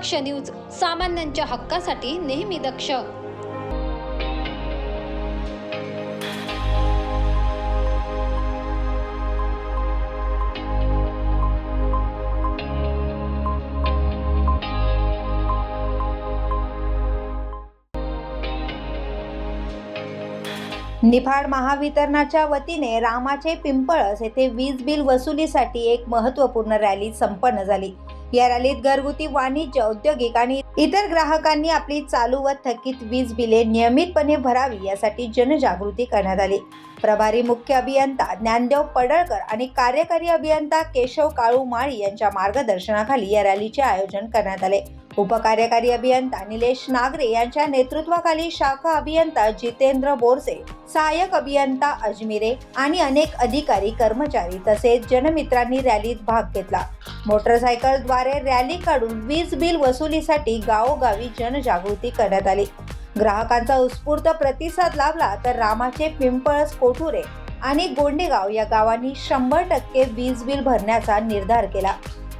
दक्ष news सामान्यांच्या हक्कासाठी नेहमी दक्ष. निफाड महावितरणाच्या वतीने रामाचे पिंपळस येथे वीज बिल वसुलीसाठी एक महत्त्वपूर्ण रॅली संपन्न झाली. या रॅलीत घरगुती वाणिज्य औद्योगिक आणि इतर ग्राहकांनी आपली चालू व थकीत वीज बिले नियमितपणे भरावी यासाठी जनजागृती करण्यात आली. प्रभारी मुख्य अभियंता ज्ञानदेव पडळकर आणि कार्यकारी अभियंता केशव काळू माळी यांच्या मार्गदर्शनाखाली या रॅलीचे आयोजन करण्यात आले. उपकार्यकारी अभियंता निलेश नागरे यांच्या नेतृत्वाखाली शाखा अभियंता जितेंद्र बोरसे सहाय्यक अभियंता अजमिरे आणि अनेक अधिकारी कर्मचारी तसेच जनमित्रांनी रॅलीत भाग घेतला. मोटरसायकलद्वारे रॅली काढून वीज बिल वसुलीसाठी गावोगावी जनजागृती करण्यात आली. ग्राहकांचा उत्स्फूर्त प्रतिसाद लाभला तर रामाचे पिंपळस कोठुरे आणि गोंडेगाव या गावांनी शंभर टक्के वीज बिल भरण्याचा निर्धार केला.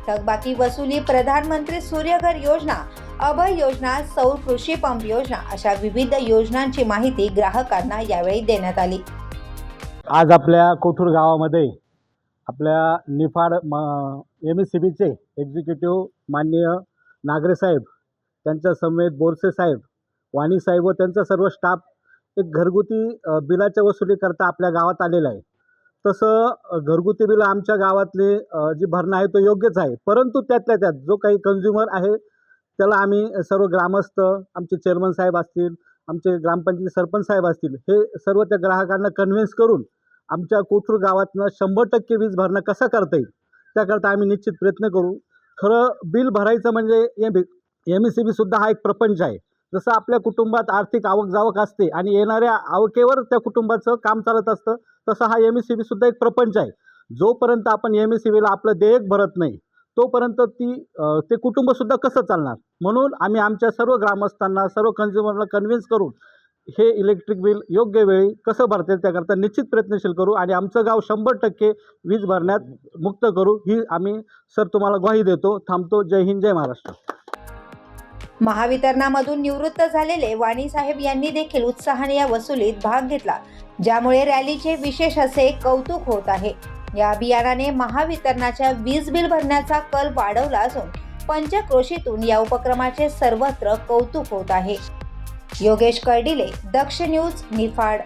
थकबाकी वसुली प्रधानमंत्री सूर्यघर योजना अभय योजना सौर कृषी पंप योजना अशा विविध योजनांची माहिती ग्राहकांना यावेळी देण्यात आली. आज आपल्या कोठूर गावामध्ये आपल्या निफाड म एम एस सी बीचे एक्झिक्युटिव्ह माननीय नागरे साहेब त्यांच्या समेत बोरसे साहेब वाणी साहेब व त्यांचा सर्व स्टाफ एक घरगुती बिलाच्या वसुलीकरता आपल्या गावात आलेला आहे. तसं घरगुती बिल आमच्या गावातले जी भरणं आहे तो योग्यच आहे. परंतु त्यातल्या त्यात जो काही कन्झ्युमर आहे त्याला आम्ही सर्व ग्रामस्थ आमचे चेअरमन साहेब असतील आमचे ग्रामपंचायत सरपंच साहेब असतील हे सर्व त्या ग्राहकांना कन्व्हिन्स करून आमच्या कोथरूड गावातनं शंभर टक्के वीज भरणं कसं करता येईल त्याकरता आम्ही निश्चित प्रयत्न करू. खरं बिल भरायचं म्हणजे एम एम ई सी बीसुद्धा हा एक प्रपंच आहे. जसं आपल्या कुटुंबात आर्थिक आवक जावक असते आणि येणाऱ्या आवकेवर त्या कुटुंबाचं काम चालत असतं तसं हा एम एस सी बीसुद्धा एक प्रपंच आहे. जोपर्यंत आपण एम एस सी बीला आपलं देयक भरत नाही तोपर्यंत ती ते कुटुंबसुद्धा कसं चालणार? म्हणून आम्ही आमच्या सर्व ग्रामस्थांना सर्व कन्झ्युमरला कन्व्हिन्स करून हे इलेक्ट्रिक बिल योग्य वेळी कसं भरता येईल त्याकरता निश्चित प्रयत्नशील करू आणि आमचं गाव शंभर टक्के वीज भरण्यात मुक्त करू ही आम्ही सर तुम्हाला ग्वाही देतो. थांबतो. जय हिंद जय महाराष्ट्र. महावितरणामधून निवृत्त झालेले वाणीसाहेब यांनी देखील उत्साहाने या वसुलीत भाग घेतला ज्यामुळे रॅलीचे विशेष असे कौतुक होत आहे. या अभियानाने महावितरणाच्या वीज बिल भरण्याचा कल वाढवला असून पंचक्रोशीतून या उपक्रमाचे सर्वत्र कौतुक होत आहे. योगेश कर्डिले दक्ष न्यूज निफाड.